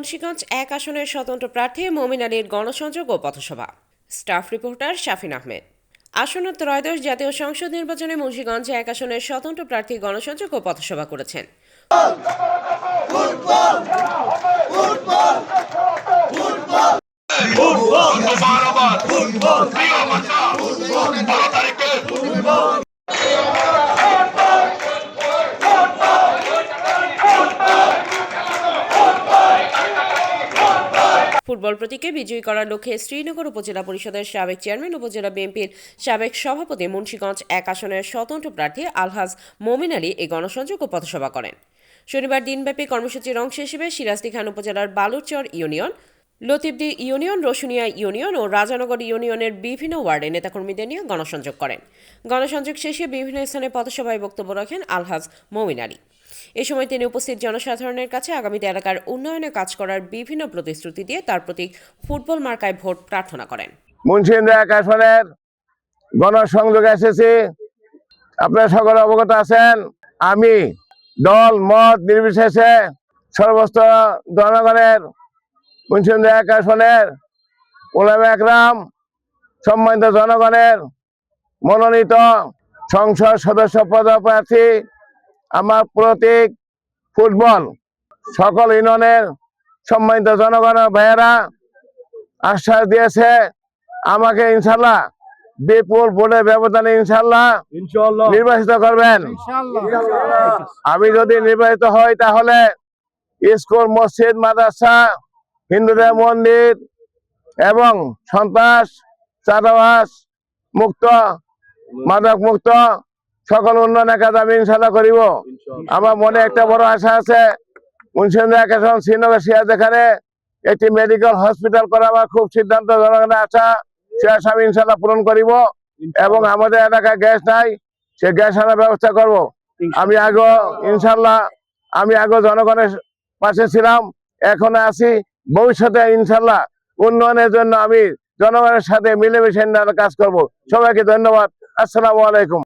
মুন্সিগঞ্জ এক আসনের স্বতন্ত্র প্রার্থী মমিন আলীর গণসংযোগ ও পথসভা স্টাফ রিপোর্টার শাফিন আহমেদ আসন্ন ত্রয়োদশ জাতীয় সংসদ নির্বাচনে মুন্সিগঞ্জে এক আসনের স্বতন্ত্র প্রার্থী গণসংযোগ ও পথসভা করেছেন বারবার ফুটবল প্রতীকে বিজয়ী করার লক্ষ্যে শ্রীনগর উপজেলা পরিষদের সাবেক চেয়ারম্যান, উপজেলা বিএনপির সাবেক সভাপতি মুন্সীগঞ্জ এক আসনের স্বতন্ত্র প্রার্থী আলহাজ মমিন আলী এই গণসংযোগ ও পথসভা করেন। শনিবার দিনব্যাপী কর্মসূচির অংশ হিসেবে সিরাজদি খান উপজেলার Balurchar union Latibdi union, Rasunia union ও রাজানগর ইউনিয়নের বিভিন্ন ওয়ার্ডে নেতাকর্মীদের নিয়ে গণসংযোগ করেন। গণসংযোগ শেষে বিভিন্ন স্থানে পথসভায় বক্তব্য রাখেন আলহাজ মমিন আলী। এ সময় তিনি উপস্থিত জনসাধারণের কাছে আগামীতে এলাকার উন্নয়নে কাজ করার বিভিন্ন প্রতিশ্রুতি দিয়ে তার প্রতি ফুটবল মার্কায় ভোট প্রার্থনা করেন। আসনের গণসংযোগে এসেছি। আপনারা সকলে অবগত আছেন, আমি দল, মত নির্বিশেষে সর্বস্ত জনগণের মুন্সিন্দ্রা এক আসনের ওলাম একরাম সম্মানিত জনগণের মনোনীত সংসদ সদস্য পদপ্রার্থী আমার প্রতীক ফুটবল সকল ইউনিয়নের সম্মানিত জনগণের ভাইয়েরা আশ্বাস দিয়েছে আমাকে ইনশাল্লাহ বিপুল ভোটের ব্যবধানে ইনশাল্লাহ নির্বাচিত করবেন। আমি যদি নির্বাচিত হই তাহলে স্কুল মসজিদ মাদ্রাসা হিন্দুদের মন্দির এবং সন্ত্রাস চাঁদাবাস মুক্ত মাদক মুক্ত সকল উন্নয়নের কাজ আমি ইনশাল্লাহ করিব। আমার মনে একটা বড় আশা আছে এখন শ্রীনগর সিয়াজ এখানে একটি মেডিকেল হসপিটাল করা আমার খুব সিদ্ধান্ত জনগণের আশা সে আশা আমি ইনশাল্লাহ পূরণ করিব এবং আমাদের এলাকায় গ্যাস নাই সে গ্যাস আনার ব্যবস্থা করব। আমি আগে ইনশাল্লাহ আমি আগে জনগণের পাশে ছিলাম এখন আছি ভবিষ্যতে ইনশাল্লাহ উন্নয়নের জন্য আমি জনগণের সাথে মিলেমিশে কাজ করব। সবাইকে ধন্যবাদ। আসসালামু আলাইকুম।